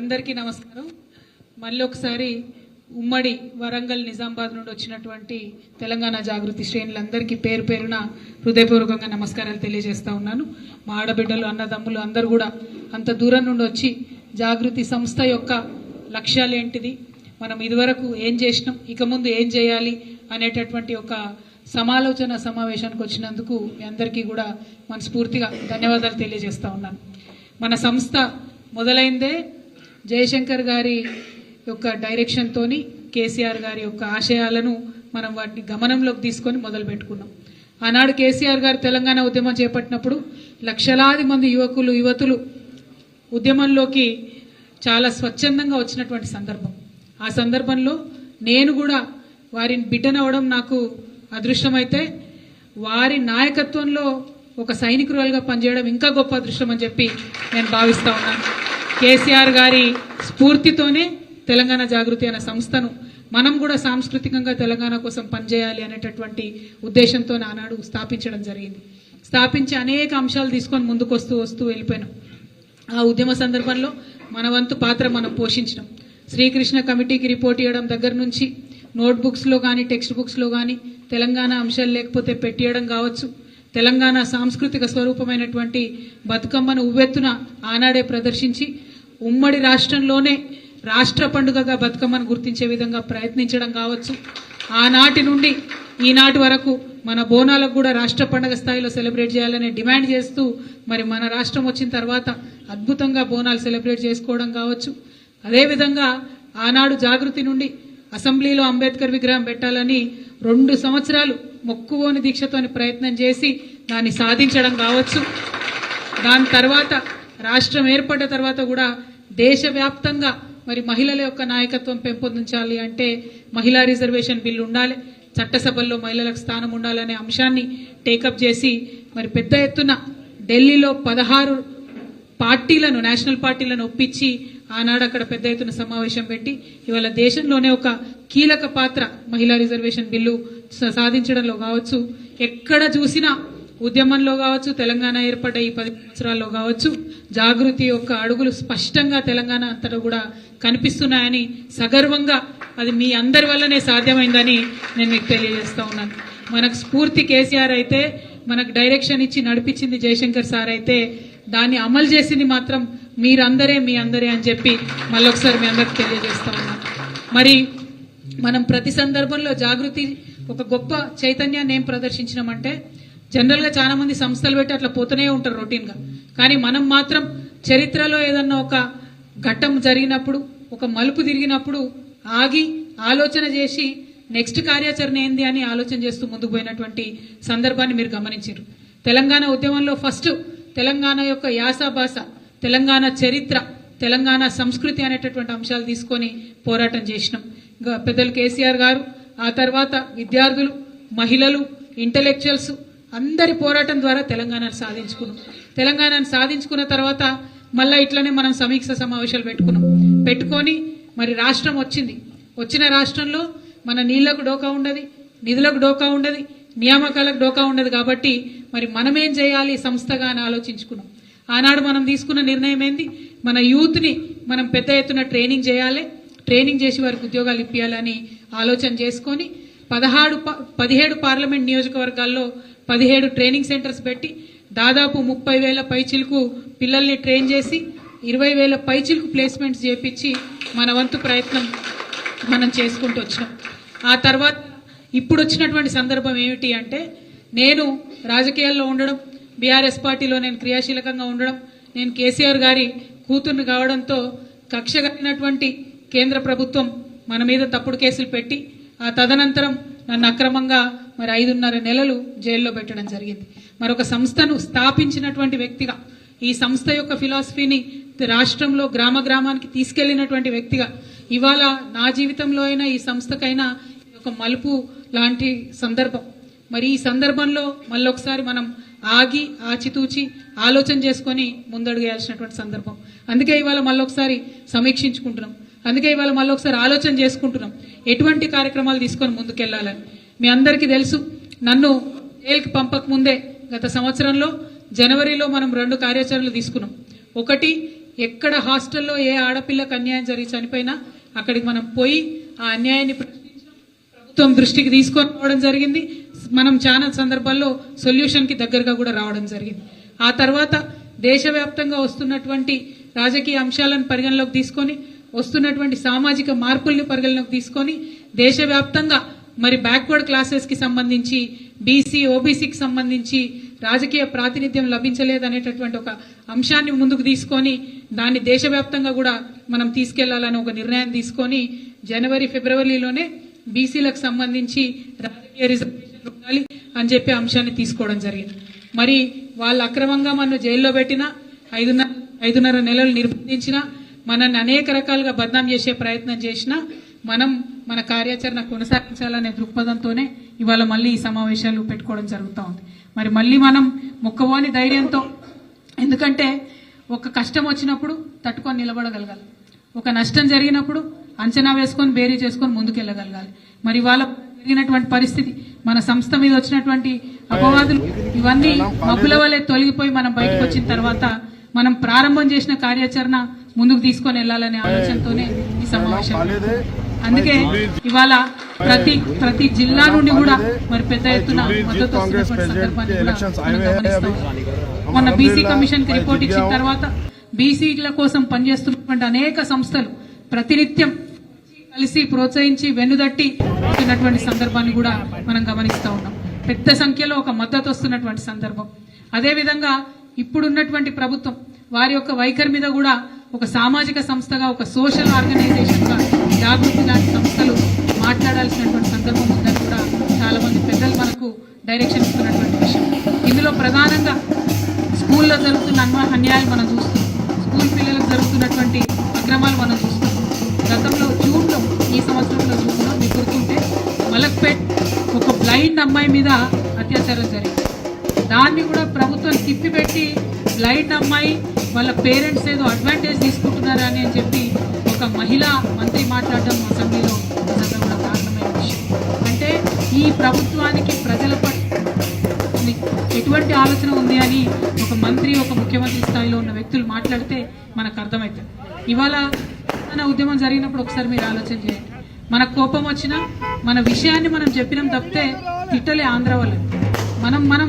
అందరికీ నమస్కారం. మళ్ళీ ఒకసారి ఉమ్మడి వరంగల్ నిజామాబాద్ నుండి వచ్చినటువంటి తెలంగాణ జాగృతి శ్రేణులందరికీ పేరు పేరున హృదయపూర్వకంగా నమస్కారాలు తెలియజేస్తా ఉన్నాను. మా ఆడబిడ్డలు అన్నదమ్ములు అందరూ కూడా అంత దూరం నుండి వచ్చి జాగృతి సంస్థ యొక్క లక్ష్యాలు ఏంటిది? మనం ఇదివరకు ఏం చేసినాం? ఇక ముందు ఏం చేయాలి? అనేటటువంటి ఒక సమాలోచన సమావేశానికి వచ్చినందుకు మీ అందరికీ కూడా మనస్ఫూర్తిగా ధన్యవాదాలు తెలియజేస్తా ఉన్నాను. మన సంస్థ మొదలైందే జయశంకర్ గారి యొక్క డైరెక్షన్తోని కేసీఆర్ గారి యొక్క ఆశయాలను మనం వాటిని గమనంలోకి తీసుకొని మొదలు పెట్టుకున్నాం. ఆనాడు కేసీఆర్ గారు తెలంగాణ ఉద్యమం చేపట్టినప్పుడు లక్షలాది మంది యువకులు యువతులు ఉద్యమంలోకి చాలా స్వచ్ఛందంగా వచ్చినటువంటి సందర్భం. ఆ సందర్భంలో నేను కూడా వారిని బిడ్డనవ్వడం నాకు అదృష్టమైతే వారి నాయకత్వంలో ఒక సైనికురాలుగా పనిచేయడం ఇంకా గొప్ప అదృష్టం అని చెప్పి నేను భావిస్తా ఉన్నాను. కేసీఆర్ గారి స్ఫూర్తితోనే తెలంగాణ జాగృతి అనే సంస్థను మనం కూడా సాంస్కృతికంగా తెలంగాణ కోసం పనిచేయాలి అనేటటువంటి ఉద్దేశంతో ఆనాడు స్థాపించడం జరిగింది. స్థాపించి అనేక అంశాలు తీసుకొని ముందుకు వస్తూ వస్తూ వెళ్ళిపోయినాం. ఆ ఉద్యమ సందర్భంలో మన వంతు పాత్ర మనం పోషించడం శ్రీకృష్ణ కమిటీకి రిపోర్ట్ ఇవ్వడం దగ్గర నుంచి నోట్బుక్స్లో కానీ టెక్స్ట్ బుక్స్లో కానీ తెలంగాణ అంశాలు లేకపోతే పెట్టియడం కావచ్చు. తెలంగాణ సాంస్కృతిక స్వరూపమైనటువంటి బతుకమ్మను ఉవ్వెత్తున ఆనాడే ప్రదర్శించి ఉమ్మడి రాష్ట్రంలోనే రాష్ట్ర పండుగగా బతుకమ్మను గుర్తించే విధంగా ప్రయత్నించడం కావచ్చు. ఆనాటి నుండి ఈనాటి వరకు మన బోనాలకు కూడా రాష్ట్ర పండుగ స్థాయిలో సెలబ్రేట్ చేయాలని డిమాండ్ చేస్తూ మరి మన రాష్ట్రం వచ్చిన తర్వాత అద్భుతంగా బోనాలు సెలబ్రేట్ చేసుకోవడం కావచ్చు. అదేవిధంగా ఆనాడు జాగృతి నుండి అసెంబ్లీలో అంబేద్కర్ విగ్రహం పెట్టాలని రెండు సంవత్సరాలు మొక్కువోని దీక్షతోని ప్రయత్నం చేసి దాన్ని సాధించడం కావచ్చు. దాని తర్వాత రాష్ట్రం ఏర్పడ్డ తర్వాత కూడా దేశవ్యాప్తంగా మరి మహిళల యొక్క నాయకత్వం పెంపొందించాలి అంటే మహిళా రిజర్వేషన్ బిల్లు ఉండాలి చట్టసభల్లో మహిళలకు స్థానం ఉండాలనే అంశాన్ని టేకప్ చేసి మరి పెద్ద ఎత్తున ఢిల్లీలో పదహారు పార్టీలను నేషనల్ పార్టీలను ఒప్పించి ఆనాడు అక్కడ పెద్ద ఎత్తున సమావేశం పెట్టి ఇవాళ దేశంలోనే ఒక కీలక పాత్ర మహిళా రిజర్వేషన్ బిల్లు సాధించడంలో కావచ్చు. ఎక్కడ చూసినా ఉద్యమంలో కావచ్చు తెలంగాణ ఏర్పడ్డ ఈ పది సంవత్సరాల్లో కావచ్చు జాగృతి యొక్క అడుగులు స్పష్టంగా తెలంగాణ అంతటా కూడా కనిపిస్తున్నాయని సగర్వంగా అది మీ అందరి వల్లనే సాధ్యమైందని నేను మీకు తెలియజేస్తా ఉన్నాను. మనకు స్ఫూర్తి కేసీఆర్ అయితే మనకు డైరెక్షన్ ఇచ్చి నడిపించింది జయశంకర్ సార్ అయితే దాన్ని అమలు చేసింది మాత్రం మీరందరే మీ అందరే అని చెప్పి మళ్ళొకసారి మీ అందరికి తెలియజేస్తా ఉన్నాను మరి మనం ప్రతి సందర్భంలో జాగృతి ఒక గొప్ప చైతన్యాన్ని ఏం ప్రదర్శించినామంటే జనరల్గా చాలామంది చాలా మంది సంస్థలు పెట్టి అట్లా పోతూనే ఉంటారు రొటీన్గా కానీ మనం మాత్రం చరిత్రలో ఏదన్నా ఒక ఘట్టం జరిగినప్పుడు ఒక మలుపు తిరిగినప్పుడు ఆగి ఆలోచన చేసి నెక్స్ట్ కార్యాచరణ ఏంది అని ఆలోచన చేస్తూ ముందుకు పోయినటువంటి సందర్భాన్ని మీరు గమనించారు. తెలంగాణ ఉద్యమంలో ఫస్ట్ తెలంగాణ యొక్క యాసభాష తెలంగాణ చరిత్ర తెలంగాణ సంస్కృతి అనేటటువంటి అంశాలు తీసుకొని పోరాటం చేసినాం. పెద్దలు కేసీఆర్ గారు ఆ తర్వాత విద్యార్థులు మహిళలు ఇంటలెక్చువల్స్ అందరి పోరాటం ద్వారా తెలంగాణను సాధించుకున్నాం. తెలంగాణను సాధించుకున్న తర్వాత మళ్ళీ ఇట్లనే మనం సమీక్ష సమావేశాలు పెట్టుకున్నాం. పెట్టుకొని మరి రాష్ట్రం వచ్చింది. వచ్చిన రాష్ట్రంలో మన నీళ్ళకు డోకా ఉండదు నిధులకు డోకా ఉండదు నియామకాలకు డోకా ఉండదు కాబట్టి మరి మనమేం చేయాలి సంస్థగా అని ఆలోచించుకున్నాం. ఆనాడు మనం తీసుకున్న నిర్ణయం ఏంది? మన యూత్ని మనం పెద్ద ఎత్తున ట్రైనింగ్ చేయాలి ట్రైనింగ్ చేసి వారికి ఉద్యోగాలు ఇప్పించాలని ఆలోచన చేసుకొని పదహారు ప- పదిహేడు పార్లమెంట్ నియోజకవర్గాల్లో పదిహేడు ట్రైనింగ్ సెంటర్స్ పెట్టి దాదాపు ముప్పై వేల పైచిలకు పిల్లల్ని ట్రైన్ చేసి ఇరవై వేల పైచిలకు ప్లేస్మెంట్స్ చేపించి మన వంతు ప్రయత్నం మనం చేసుకుంటూ వచ్చినాం. ఆ తర్వాత ఇప్పుడు వచ్చినటువంటి సందర్భం ఏమిటి అంటే నేను రాజకీయాల్లో ఉండడం బీఆర్ఎస్ పార్టీలో నేను క్రియాశీలకంగా ఉండడం నేను కేసీఆర్ గారి కూతుర్ని కావడంతో కక్ష కట్టినటువంటి కేంద్ర ప్రభుత్వం మన మీద తప్పుడు కేసులు పెట్టి ఆ తదనంతరం నన్ను అక్రమంగా మరి ఐదున్నర నెలలు జైల్లో పెట్టడం జరిగింది. మరొక సంస్థను స్థాపించినటువంటి వ్యక్తిగా ఈ సంస్థ యొక్క ఫిలాసఫీని రాష్ట్రంలో గ్రామ గ్రామానికి తీసుకెళ్ళినటువంటి వ్యక్తిగా ఇవాళ నా జీవితంలో అయినా ఈ సంస్థకైనా ఒక మలుపు లాంటి సందర్భం. మరి ఈ సందర్భంలో మళ్ళొకసారి మనం ఆగి ఆచితూచి ఆలోచన చేసుకొని ముందడుగేయాల్సినటువంటి సందర్భం. అందుకే ఇవాళ మళ్ళొకసారి సమీక్షించుకుంటున్నాం. అందుకే ఇవాళ మళ్ళొకసారి ఆలోచన చేసుకుంటున్నాం. ఎటువంటి కార్యక్రమాలు తీసుకొని ముందుకెళ్ళాలని మీ అందరికీ తెలుసు నన్ను జైలుకి పంపక ముందే గత సంవత్సరంలో జనవరిలో మనం రెండు కార్యాచరణలు తీసుకున్నాం. ఒకటి ఎక్కడ హాస్టల్లో ఏ ఆడపిల్లకు అన్యాయం జరిగి చనిపోయినా అక్కడికి మనం పోయి ఆ అన్యాయాన్ని ప్రశ్నించడం ప్రభుత్వం దృష్టికి తీసుకొని రావడం జరిగింది. మనం చాలా సందర్భాల్లో సొల్యూషన్కి దగ్గరగా కూడా రావడం జరిగింది. ఆ తర్వాత దేశవ్యాప్తంగా వస్తున్నటువంటి రాజకీయ అంశాలను పరిగణలోకి తీసుకొని వస్తున్నటువంటి సామాజిక మార్పుల్ని పరిగణలోకి తీసుకొని దేశవ్యాప్తంగా మరి బ్యాక్వర్డ్ క్లాసెస్కి సంబంధించి బీసీ ఓబీసీకి సంబంధించి రాజకీయ ప్రాతినిధ్యం లభించలేదనేటటువంటి ఒక అంశాన్ని ముందుకు తీసుకొని దాన్ని దేశవ్యాప్తంగా కూడా మనం తీసుకెళ్ళాలని ఒక నిర్ణయం తీసుకొని జనవరి ఫిబ్రవరిలోనే బీసీలకు సంబంధించి రాజకీయ రిజర్వేషన్ ఉండాలి అని చెప్పి అంశాన్ని తీసుకోవడం జరిగింది. మరి వాళ్ళు అక్రమంగా మనం జైల్లో పెట్టిన ఐదున్నర ఐదున్నర నెలలు నిర్బంధించిన మనల్ని అనేక రకాలుగా బద్నాం చేసే ప్రయత్నం చేసినా మనం మన కార్యాచరణ కొనసాగించాలనే దృక్పథంతోనే ఇవాళ మళ్ళీ ఈ సమావేశాలు పెట్టుకోవడం జరుగుతూ ఉంది. మరి మళ్ళీ మనం మొక్కవోని ధైర్యంతో ఎందుకంటే ఒక కష్టం వచ్చినప్పుడు తట్టుకొని నిలబడగలగాలి. ఒక నష్టం జరిగినప్పుడు అంచనా వేసుకొని బేరీ చేసుకొని ముందుకెళ్ళగలగాలి. మరి ఇవాళ జరిగినటువంటి పరిస్థితి మన సంస్థ మీద వచ్చినటువంటి అపవాదులు ఇవన్నీ మబ్బుల వల్లే తొలగిపోయి మనం బయటకు వచ్చిన తర్వాత మనం ప్రారంభం చేసిన కార్యాచరణ ముందుకు తీసుకొని వెళ్ళాలనే ఆలోచనతోనే ఈ సమావేశం. అందుకే ఇవాళ ప్రతి ప్రతి జిల్లా నుండి కూడా మరి పెద్ద ఎత్తున మద్దతు వస్తున్నటువంటి సందర్భాన్ని కూడా మొన్న బీసీ కమిషన్కి రిపోర్ట్ ఇచ్చిన తర్వాత బీసీల కోసం పనిచేస్తున్నటువంటి అనేక సంస్థలు ప్రతినిత్యం కలిసి ప్రోత్సహించి వెన్నుదట్టి ఇస్తున్నటువంటి సందర్భాన్ని కూడా మనం గమనిస్తా ఉన్నాం. పెద్ద సంఖ్యలో ఒక మద్దతు వస్తున్నటువంటి సందర్భం. అదే విధంగా ఇప్పుడున్నటువంటి ప్రభుత్వం వారి యొక్క వైఖరి మీద కూడా ఒక సామాజిక సంస్థగా ఒక సోషల్ ఆర్గనైజేషన్గా జాగృతి లాంటి సంస్థలు మాట్లాడాల్సినటువంటి సందర్భం ఉందని కూడా చాలామంది పెద్దలు మనకు డైరెక్షన్ ఇస్తున్నటువంటి విషయం. ఇందులో ప్రధానంగా స్కూల్లో జరుగుతున్న అన్వ- అన్యాయం మనం చూస్తాం స్కూల్ పిల్లలకు జరుగుతున్నటువంటి అక్రమాలు మనం చూస్తాం గతంలో జూన్లో ఈ సంవత్సరంలో జూన్లో మీకు గుర్తుంటే మలక్పేట్ ఒక బ్లైండ్ అమ్మాయి మీద అత్యాచారం జరిగింది. దాన్ని కూడా ప్రభుత్వం తిప్పిపెట్టి బ్లైండ్ అమ్మాయి వాళ్ళ పేరెంట్స్ ఏదో అడ్వాంటేజ్ తీసుకుంటున్నారా అని అని చెప్పి ఒక మహిళా మంత్రి మాట్లాడడం అసెంబ్లీలో నిజంగా కూడా కారణమైన విషయం. అంటే ఈ ప్రభుత్వానికి ప్రజల పట్ల ఎటువంటి ఆలోచన ఉంది అని ఒక మంత్రి ఒక ముఖ్యమంత్రి స్థాయిలో ఉన్న వ్యక్తులు మాట్లాడితే మనకు అర్థమవుతుంది ఇవాళ మన ఉద్యమం జరిగినప్పుడు ఒకసారి మీరు ఆలోచన చేయండి. మన కోపం వచ్చినా మన విషయాన్ని మనం చెప్పినాం తప్పితే తిట్టలే ఆంధ్ర వాళ్ళని. మనం మనం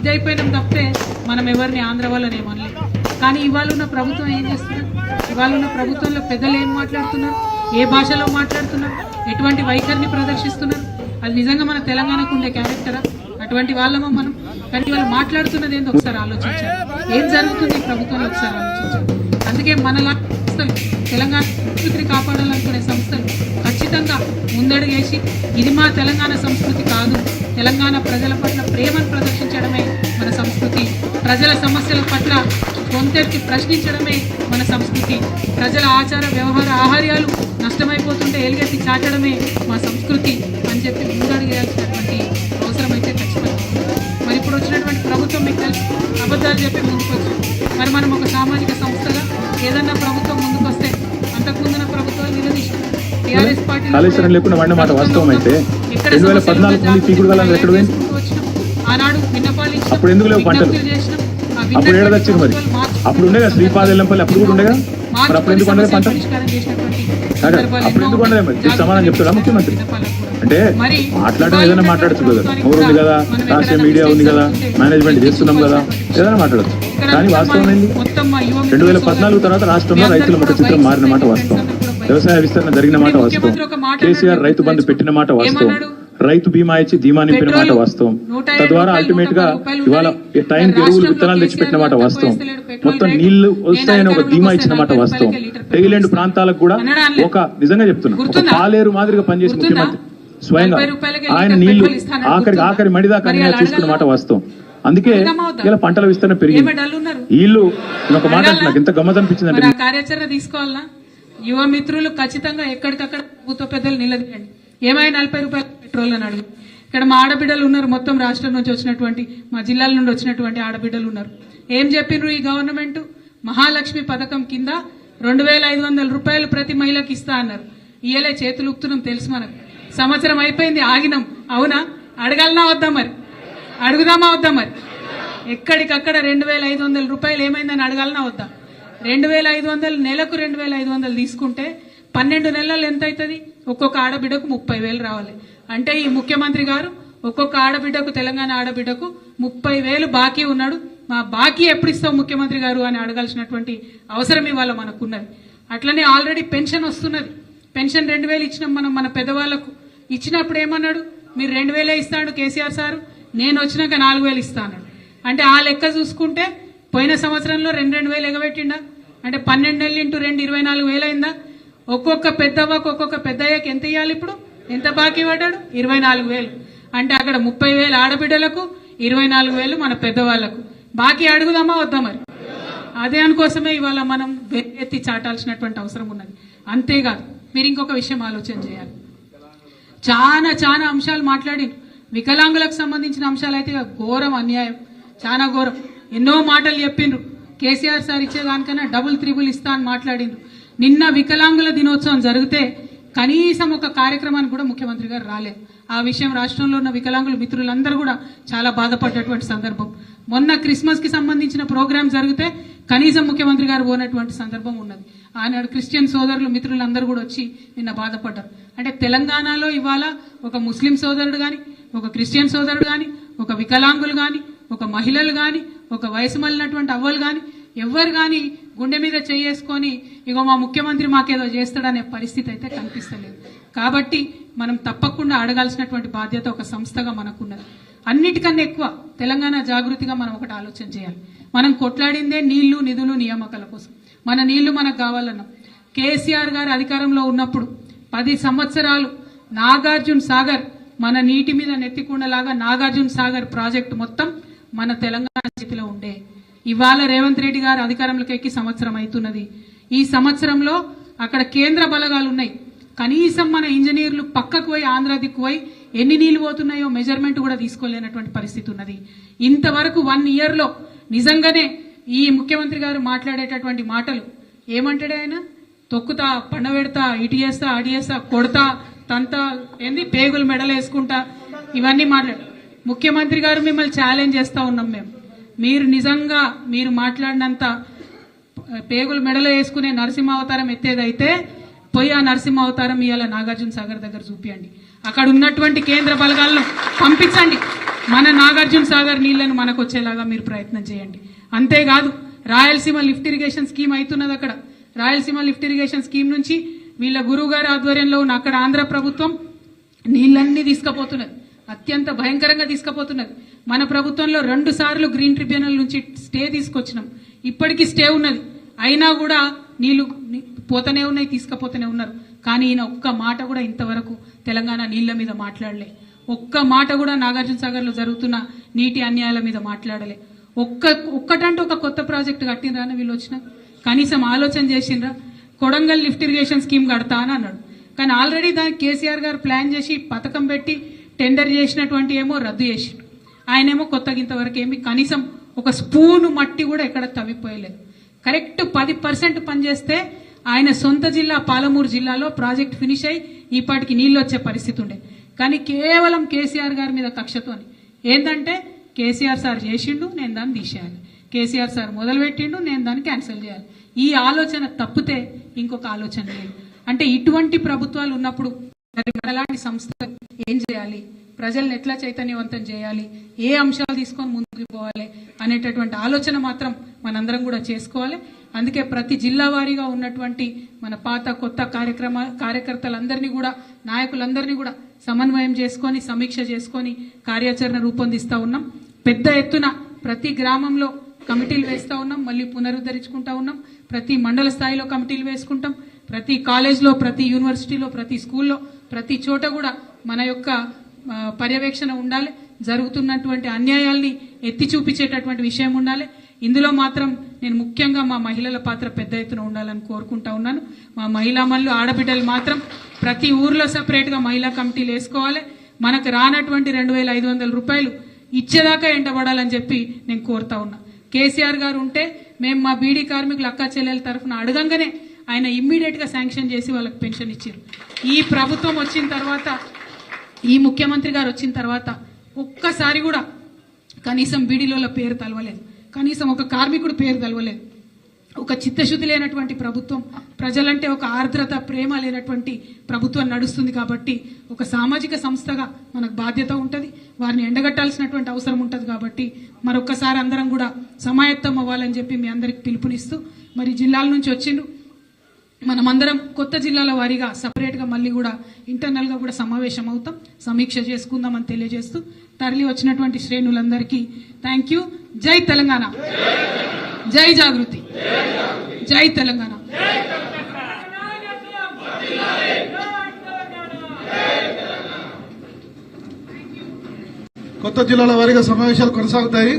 ఇదైపోయినాం తప్పితే మనం ఎవరిని ఆంధ్ర వాళ్ళని ఏమనలేదు కానీ ఇవాళ ఉన్న ప్రభుత్వం ఏం చేస్తున్నారు ఇవాళ ఉన్న ప్రభుత్వంలో పెద్దలు ఏం మాట్లాడుతున్నారు? ఏ భాషలో మాట్లాడుతున్నారు? ఎటువంటి వైఖరిని ప్రదర్శిస్తున్నారు? అది నిజంగా మన తెలంగాణకు ఉండే క్యారెక్టరా? అటువంటి వాళ్ళమో మనం? కానీ వాళ్ళు మాట్లాడుతున్నది ఏందో ఒకసారి ఆలోచించాలి. ఏం జరుగుతుంది ప్రభుత్వంలో ఒకసారి ఆలోచించాలి. అందుకే మనలా సంస్థలు తెలంగాణ సంస్కృతిని కాపాడాలనుకునే సంస్థలు ఖచ్చితంగా ముందడుగేసి ఇది మా తెలంగాణ సంస్కృతి కాదు. తెలంగాణ ప్రజల పట్ల ప్రేమను ప్రదర్శించడమే మన సంస్కృతి. ప్రజల సమస్యల పట్ల కొంతెత్తి ప్రశ్నించడమే మన సంస్కృతి. ప్రజల ఆచార వ్యవహార ఆహార్యాలు నష్టమైపోతుంటే ఎలుగెత్తి చాటడమే మా సంస్కృతి అని చెప్పి ముందడుగేయాల్సినటువంటి అవసరం అయితే ఖచ్చితంగా మరి ఇప్పుడు వచ్చినటువంటి ప్రభుత్వం మీకు తెలుసు. అబద్ధాలు చెప్పి ముందుకు వచ్చింది మరి మనం ఒక సామాజిక సంస్థగా ఏదన్నా ప్రభుత్వం ముందుకు వస్తే అంతకుముందున ప్రభుత్వాలు నిలదీశారు. కాళేశ్వరం లేకుండా వాడిన మాట వాస్తవం అయితే రెండు వేల పద్నాలుగు నుండి పీకుడు కాలం ఎక్కడ పోయింది? అప్పుడు ఎందుకు లేవు పంటలు? అప్పుడు ఏడదచ్చింది మరి? అప్పుడు ఉండేగా శ్రీపాద ఎల్లంపల్లి అప్పుడు కూడా ఉండేగా? మరి అప్పుడు ఎందుకు ఉండదు పంట? అప్పుడు ఎందుకు ఉండదు మరి? సమాధానం చెప్తాడా ముఖ్యమంత్రి? అంటే మాట్లాడడం ఏదైనా మాట్లాడచ్చు కదా? ఊరు ఉంది కదా? రాష్ట్రీయ మీడియా ఉంది కదా? మేనేజ్మెంట్ చేస్తున్నాం కదా? ఏదైనా మాట్లాడచ్చు. కానీ వాస్తవం ఏంది? యువ రెండు వేల పద్నాలుగు తర్వాత రాష్ట్రంలో రైతుల ముఖ చిత్రం మారిన మాట వాస్తవం. వ్యవసాయ విస్తరణ జరిగిన మాట వాస్తవం మాట కేసీఆర్ రైతు బంధు పెట్టిన మాట వాస్తవం ఏమన్నాడు? రైతు బీమా ఇచ్చి ధీమా నింపిన మాట వాస్తవం తద్వారా అల్టిమేట్గా ఇవాళ. టైం ఎరువులు విత్తనాలు తెచ్చిపెట్టిన మాట వాస్తవం మొత్తం నీళ్ళు. వస్తాయని ఒక ధీమా ఇచ్చిన మాట వస్తే వాస్తవం పెట్రోల్ ప్రాంతాలకు కూడా? ఒక నిజంగా చెప్తున్నా ఒక? పాలేరు మాదిరిగా పనిచేసి? ముఖ్యమంత్రి స్వయంగా ఆయన నీళ్ళు ఆఖరి? ఆఖరి మడిదాకా చూసుకున్న మాట? వాస్తవం అందుకే? ఇలా పంటల విస్తరణ పెరిగింది వీళ్ళు ఒక మాట? నాకు ఎంత గమ్మత్ అనిపించింది అంటే కార్యాచరణ తీసుకోవాలనా యువ మిత్రులు ఖచ్చితంగా ఎక్కడికక్కడ ప్రభుత్వ పెద్దలు నిలదీయండి. ఏమైనా నలభై రూపాయల పెట్రోల్ అని అడుగు. ఇక్కడ మా ఆడబిడ్డలు ఉన్నారు మొత్తం రాష్ట్రం నుంచి వచ్చినటువంటి మా జిల్లాల నుండి వచ్చినటువంటి ఆడబిడ్డలు ఉన్నారు. ఏం చెప్పినారు ఈ గవర్నమెంట్? మహాలక్ష్మి పథకం కింద రెండు వేల ఐదు వందల రూపాయలు ప్రతి మహిళకి ఇస్తా అన్నారు. ఇయలే చేతులు ఉప్తున్నాం తెలుసు మనకు. సంవత్సరం అయిపోయింది ఆగినాం. అవునా? అడగాలనా వద్దా మరి? అడుగుదామా వద్దాం మరి? ఎక్కడికక్కడ రెండు వేల ఐదు వందల రూపాయలు ఏమైందని అడగాలనా వద్దా? రెండు వేల ఐదు వందలు నెలకు రెండు వేల ఐదు వందలు తీసుకుంటే పన్నెండు నెలలు ఎంత అవుతుంది ఒక్కొక్క ఆడబిడ్డకు ముప్పై వేలు రావాలి. అంటే ఈ ముఖ్యమంత్రి గారు ఒక్కొక్క ఆడబిడ్డకు తెలంగాణ ఆడబిడ్డకు ముప్పై వేలు బాకీ ఉన్నాడు. మా బాకీ ఎప్పుడు ఇస్తావు ముఖ్యమంత్రి గారు అని అడగాల్సినటువంటి అవసరం ఇవాళ మనకున్నది. అట్లనే ఆల్రెడీ పెన్షన్ వస్తున్నది. పెన్షన్ రెండు వేలు ఇచ్చినాం మనం మన పెద్దవాళ్ళకు. ఇచ్చినప్పుడు ఏమన్నాడు? మీరు రెండు వేలే ఇస్తాడు కేసీఆర్ సారు నేను వచ్చినాక నాలుగు వేలు ఇస్తాను అంటే ఆ లెక్క చూసుకుంటే పోయిన సంవత్సరంలో రెండు రెండు వేలు ఎగబెట్టిండా? అంటే పన్నెండు నెలలు ఇంటూ రెండు ఇరవై నాలుగు వేలు అయిందా ఒక్కొక్క పెద్దవ్వకు ఒక్కొక్క పెద్దయ్యకి ఎంత ఇవ్వాలి ఇప్పుడు? ఎంత బాకీ పడ్డాడు? ఇరవై నాలుగు వేలు. అంటే అక్కడ ముప్పై వేలు ఆడబిడ్డలకు ఇరవై నాలుగు వేలు మన పెద్దవాళ్ళకు బాకీ అడుగుదామా వద్దా మరి? అదే అనుకోసమే ఇవాళ మనం ఎత్తి చాటాల్సినటువంటి అవసరం ఉన్నది. అంతేకాదు మీరు ఇంకొక విషయం ఆలోచన చేయాలి. చాలా చాలా అంశాలు మాట్లాడి వికలాంగులకు సంబంధించిన అంశాలు అయితే ఘోరం అన్యాయం. చాలా ఘోరం. ఎన్నో మాటలు చెప్పిండ్రు. కేసీఆర్ సార్ ఇచ్చేదానికన్నా డబుల్ త్రిబుల్ ఇస్తా అని మాట్లాడిండ్రు. నిన్న వికలాంగుల దినోత్సవం జరిగితే కనీసం ఒక కార్యక్రమానికి కూడా ముఖ్యమంత్రి గారు రాలేదు ఆ విషయం రాష్ట్రంలో ఉన్న వికలాంగుల మిత్రులందరూ కూడా చాలా బాధపడ్డటువంటి సందర్భం. మొన్న క్రిస్మస్కి సంబంధించిన ప్రోగ్రాం జరిగితే కనీసం ముఖ్యమంత్రి గారు పోనటువంటి సందర్భం ఉన్నది. ఆనాడు క్రిస్టియన్ సోదరులు మిత్రులందరూ కూడా వచ్చి నిన్న బాధపడ్డారు. అంటే తెలంగాణలో ఇవాళ ఒక ముస్లిం సోదరుడు కానీ ఒక క్రిస్టియన్ సోదరుడు కానీ ఒక వికలాంగులు కానీ ఒక మహిళలు కానీ ఒక వయసు మళ్ళినటువంటి అవ్వలు కానీ ఎవ్వరు కానీ గుండె మీద చేసుకొని ఇగో మా ముఖ్యమంత్రి మాకేదో చేస్తాడనే పరిస్థితి అయితే కనిపిస్తలేదు. కాబట్టి మనం తప్పకుండా అడగాల్సినటువంటి బాధ్యత ఒక సంస్థగా మనకున్నది. అన్నిటికన్నా ఎక్కువ తెలంగాణ జాగృతిగా మనం ఒకటి ఆలోచన చేయాలి. మనం కొట్లాడిందే నీళ్ళు నిధులు నియామకాల కోసం. మన నీళ్ళు మనకు కావాలన్నాం. కేసీఆర్ గారు అధికారంలో ఉన్నప్పుడు పది సంవత్సరాలు నాగార్జున సాగర్ మన నీటి మీద నెత్తికుండలాగా నాగార్జున సాగర్ ప్రాజెక్టు మొత్తం మన తెలంగాణ చేతిలో ఉండే ఇవాళ రేవంత్ రెడ్డి గారు అధికారంలోకి ఎక్కి సంవత్సరం అవుతున్నది. ఈ సంవత్సరంలో అక్కడ కేంద్ర బలగాలు ఉన్నాయి. కనీసం మన ఇంజనీర్లు పక్కకు పోయి ఆంధ్ర దిక్కు పోయి ఎన్ని నీళ్ళు పోతున్నాయో మెజర్మెంట్ కూడా తీసుకోలేనటువంటి పరిస్థితి ఉన్నది. ఇంతవరకు వన్ ఇయర్లో నిజంగానే ఈ ముఖ్యమంత్రి గారు మాట్లాడేటటువంటి మాటలు ఏమంటాడు ఆయన? తొక్కుతా పండబెడతా ఇటు చేస్తా అడి చేస్తా కొడతా తంతా ఏంది పేగులు మెడలు వేసుకుంటా ఇవన్నీ మాట్లాడు. ముఖ్యమంత్రి గారు మిమ్మల్ని ఛాలెంజ్ చేస్తా ఉన్నాం మేము. మీరు నిజంగా మీరు మాట్లాడినంత పేగులు మెడలో వేసుకునే నరసింహ అవతారం ఎత్తేదైతే పోయి ఆ నరసింహ అవతారం ఇవాళ నాగార్జున సాగర్ దగ్గర చూపియండి. అక్కడ ఉన్నటువంటి కేంద్ర బలగాలను పంపించండి. మన నాగార్జున సాగర్ నీళ్ళను మనకు వచ్చేలాగా మీరు ప్రయత్నం చేయండి. అంతేకాదు రాయలసీమ లిఫ్ట్ ఇరిగేషన్ స్కీమ్ అవుతున్నది అక్కడ. రాయలసీమ లిఫ్ట్ ఇరిగేషన్ స్కీమ్ నుంచి వీళ్ళ గురువు గారి ఆధ్వర్యంలో ఉన్న అక్కడ ఆంధ్ర ప్రభుత్వం నీళ్ళన్నీ తీసుకుపోతున్నది. అత్యంత భయంకరంగా తీసుకుపోతున్నది. మన ప్రభుత్వంలో రెండు సార్లు గ్రీన్ ట్రిబ్యునల్ నుంచి స్టే తీసుకొచ్చినాం. ఇప్పటికీ స్టే ఉన్నది. అయినా కూడా నీళ్ళు పోతనే ఉన్నాయి తీసుకుపోతూనే ఉన్నారు. కానీ ఈయన ఒక్క మాట కూడా ఇంతవరకు తెలంగాణ నీళ్ళ మీద మాట్లాడలే. ఒక్క మాట కూడా నాగార్జున జరుగుతున్న నీటి అన్యాయాల మీద మాట్లాడలే. ఒక్క ఒక్కటంటే ఒక కొత్త ప్రాజెక్ట్ కట్టినరా అని వీళ్ళు వచ్చిన? కనీసం ఆలోచన చేసిండ్రా? కొడంగల్ లిఫ్ట్ ఇరిగేషన్ స్కీమ్ కడతా అని అన్నాడు. కానీ ఆల్రెడీ దానికి కేసీఆర్ గారు ప్లాన్ చేసి పథకం పెట్టి టెండర్ చేసినటువంటి ఏమో రద్దు చేసిండు. ఆయనేమో కొత్తగా ఇంతవరకు ఏమి కనీసం ఒక స్పూను మట్టి కూడా ఎక్కడ తవ్విపోయలేదు. కరెక్ట్ పది పర్సెంట్ పనిచేస్తే ఆయన సొంత జిల్లా పాలమూరు జిల్లాలో ప్రాజెక్ట్ ఫినిష్ అయ్యి ఈపాటికి నీళ్ళు వచ్చే పరిస్థితి ఉండే. కానీ కేవలం కేసీఆర్ గారి మీద కక్షతోని. ఏంటంటే కేసీఆర్ సార్ చేసిండు నేను దాన్ని తీసేయాలి. కేసీఆర్ సార్ మొదలుపెట్టిండు నేను దాన్ని క్యాన్సిల్ చేయాలి. ఈ ఆలోచన తప్పితే ఇంకొక ఆలోచన లేదు. అంటే ఇటువంటి ప్రభుత్వాలు ఉన్నప్పుడు మరి మనలాంటి సంస్థ ఏం చేయాలి? ప్రజల్ని ఎట్లా చైతన్యవంతం చేయాలి? ఏ అంశాలు తీసుకొని ముందుకు పోవాలి? అనేటటువంటి ఆలోచన మాత్రం మనందరం కూడా చేసుకోవాలి. అందుకే ప్రతి జిల్లా వారీగా ఉన్నటువంటి మన పాత కొత్త కార్యక్రమ కార్యకర్తలందరినీ కూడా నాయకులందరినీ కూడా సమన్వయం చేసుకొని సమీక్ష చేసుకొని కార్యాచరణ రూపొందిస్తూ ఉన్నాం. పెద్ద ఎత్తున ప్రతి గ్రామంలో కమిటీలు వేస్తూ ఉన్నాం. మళ్ళీ పునరుద్ధరించుకుంటా ఉన్నాం. ప్రతి మండల స్థాయిలో కమిటీలు వేసుకుంటాం. ప్రతి కాలేజ్లో ప్రతి యూనివర్సిటీలో ప్రతి స్కూల్లో ప్రతి చోట కూడా మన యొక్క పర్యవేక్షణ ఉండాలి. జరుగుతున్నటువంటి అన్యాయాల్ని ఎత్తి చూపించేటటువంటి విషయం ఉండాలి. ఇందులో మాత్రం నేను ముఖ్యంగా మా మహిళల పాత్ర పెద్ద ఎత్తున ఉండాలని కోరుకుంటా ఉన్నాను. మా మహిళా మల్లు ఆడబిడ్డలు మాత్రం ప్రతి ఊర్లో సపరేట్గా మహిళా కమిటీలు వేసుకోవాలి. మనకు రానటువంటి రెండు వేల ఐదు వందల రూపాయలు ఇచ్చేదాకా ఎంటబడాలని చెప్పి నేను కోరుతా ఉన్నా. కేసీఆర్ గారు ఉంటే మేము మా బీడీ కార్మికులు అక్క చెల్లెల తరఫున అడగంగానే ఆయన ఇమ్మీడియట్గా శాంక్షన్ చేసి వాళ్ళకి పెన్షన్ ఇచ్చారు. ఈ ప్రభుత్వం వచ్చిన తర్వాత ఈ ముఖ్యమంత్రి గారు వచ్చిన తర్వాత ఒక్కసారి కూడా కనీసం బీడీలో పేరు తలవలేదు. కనీసం ఒక కార్మికుడు పేరు తలవలేదు. ఒక చిత్తశుద్ధి లేనటువంటి ప్రభుత్వం ప్రజలంటే ఒక ఆర్ద్రత ప్రేమ లేనటువంటి ప్రభుత్వం నడుస్తుంది కాబట్టి ఒక సామాజిక సంస్థగా మనకు బాధ్యత ఉంటుంది. వారిని ఎండగట్టాల్సినటువంటి అవసరం ఉంటుంది కాబట్టి మరొకసారి అందరం కూడా సమాయత్తం అవ్వాలని చెప్పి మీ అందరికి పిలుపునిస్తూ మరి జిల్లాల నుంచి వచ్చిండ్రు. మనమందరం కొత్త జిల్లాల వారీగా సపరేట్గా మళ్ళీ కూడా ఇంటర్నల్గా కూడా సమావేశం అవుతాం సమీక్ష చేసుకుందామని తెలియజేస్తూ తరలి వచ్చినటువంటి శ్రేణులందరికీ థ్యాంక్ యూ. జై తెలంగాణ. జై జాగృతి. జై తెలంగాణ. కొత్త జిల్లాల వారీగా సమావేశాలు కొనసాగుతాయి.